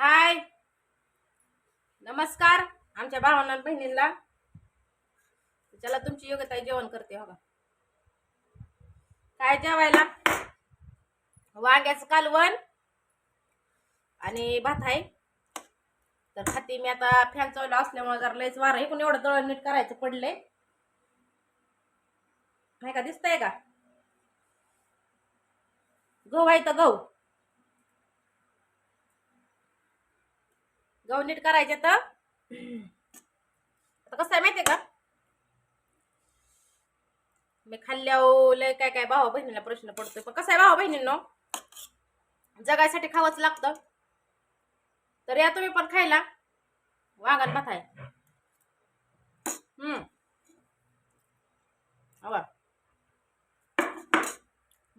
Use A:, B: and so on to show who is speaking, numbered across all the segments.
A: हाय. नमस्कार आमच्या भावना बहिणींना. चला तुमची योग्यता जेवण करते हो काय जेवायला? वांग्याचं कालवण आणि भात आहे. तर खाती मी आता फॅन चावला असल्यामुळे जरा लयच वारं पण एवढं दळण नीट करायचं पडलंय. नाही का दिसतंय का? गहू आहे तर गहू. गहू नीट करायचे तर? आता कसं आहे माहितीये का? मी खाल्ल्या हो, लय काय काय भावा बहिणीला प्रश्न पडतोय. पण कसं आहे भावा बहिणींनो? जगायसाठी खावंच लागतं. तर या तुम्ही पण खायला. वाघात भात आहे. हम्म.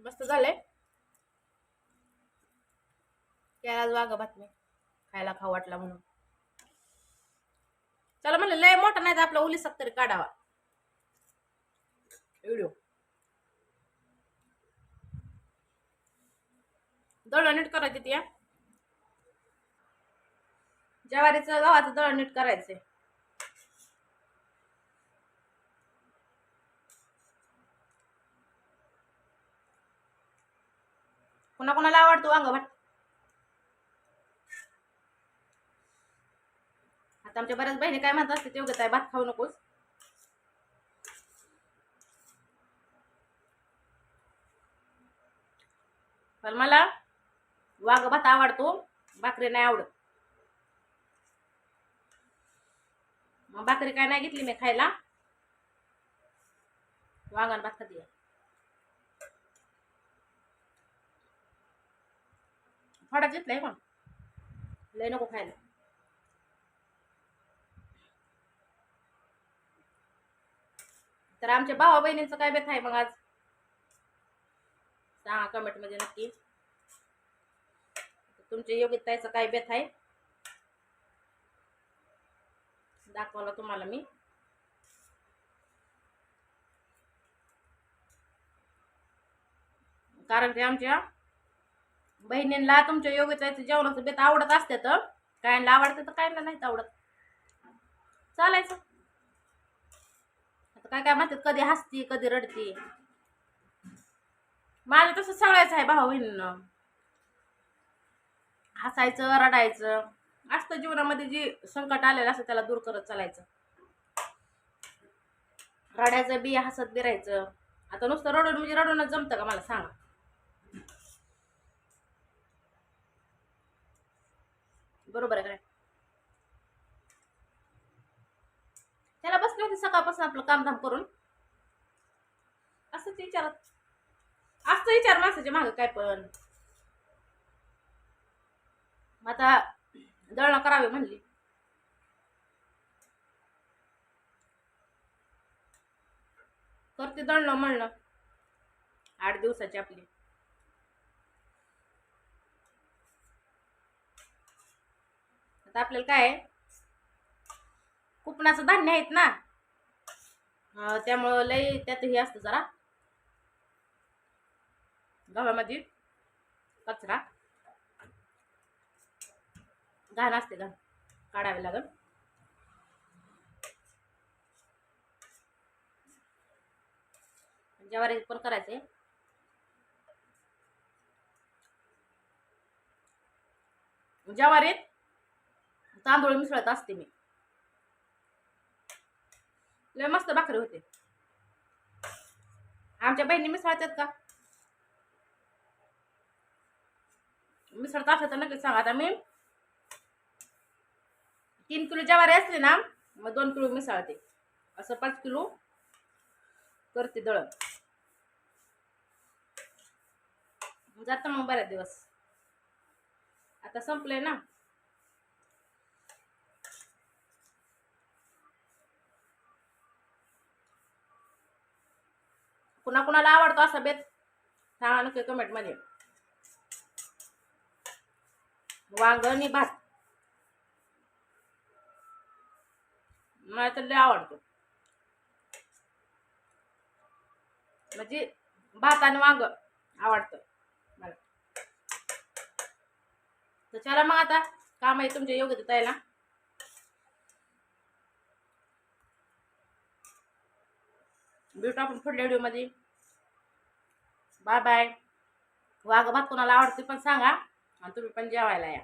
A: मस्त झालंय. त्यालाच वाघ भात मी. खायला खाऊ वाटला म्हणून. चला म्हणलं लय मोठा नाही तर आपला उलिसक तरी काढावा. व्हिडिओ. दळण नीट करायचे ती ज्वारीचं गव्हाचं दळण नीट करायचंय. कुणाकुणाला आवडतो वांग भात? आता आमच्या बऱ्याच बहिणी काय म्हणतात असते तेवढं काय भात खाऊ नकोस. पण मला वाघ भात आवडतो भाकरी नाही आवडत. मग भाकरी काय नाही घेतली मी खायला? वांगण भात खाती फडा घेतलाय पण लय नको खायला. तर आमच्या भावा बहिणींचं काय बेथ आहे मग आज? सांगा कमेंटमध्ये नक्की. तुमच्या योगिताचं काय बेथ आहे? दाखवलं तुम्हाला मी. कारण ते आमच्या बहिणींना तुमच्या योगिताचं जेवणाचं बेत आवडत असते तर कायला आवडतं तर कायला नाहीत आवडत. चालायचं. काय काय म्हणतात कधी हसती कधी रडती. माझं तसं सगळ्याच आहे भाऊ बहिणीनं. हसायचं रडायचं. असतं जीवनामध्ये जे संकट आलेलं असतं त्याला दूर करत चालायचं. रडायचं बी हसत बिरायचं आता नुसतं रडून म्हणजे रडूनच जमतं का मला सांगा. बरोबर आहे काय त्याला बसले होते सकाळपासून आपलं कामधाम करून असंच विचारत असं विचार माणसाच्या मागं काय पण. मग आता दळणं करावे म्हणली. करते दळणं म्हणलं आठ दिवसाची आपली. आता आपल्याला काय आहे? धान्य आहेत ना? त्यामुळं लय त्यात हे असतं जरा. गव्हामध्ये कचरा. घाण असते घाण काढावे लागेल. ज्वारी पण करायचे ज्वारीत तांदूळ मिसळत असते मी. लय मस्त भाकरी होते. आमच्या बहिणी मिसळतात का? मिसळत असलं तर नक्कीच सांगा. आता मी तीन किलो ज्वारी असली ना मग दोन किलो मिसळते. असं पाच किलो करते दळण. जातं मग बऱ्याच दिवस. आता संपलंय ना. कुणा कुणाला आवडतो असा बेत? सांगा नक्की कमेंटमध्ये. वांग आणि भात. मला तर लय आवडतो. म्हणजे भात आणि वांग आवडतं मला. तर चला मग आता काम आहे तुमच्या योग्य ताईला भेटू आपण पुढल्या व्हिडिओमध्ये बाय बाय वाघ भात कोणाला आवडते पण सांगा आणि तुम्ही पण जेवायला या.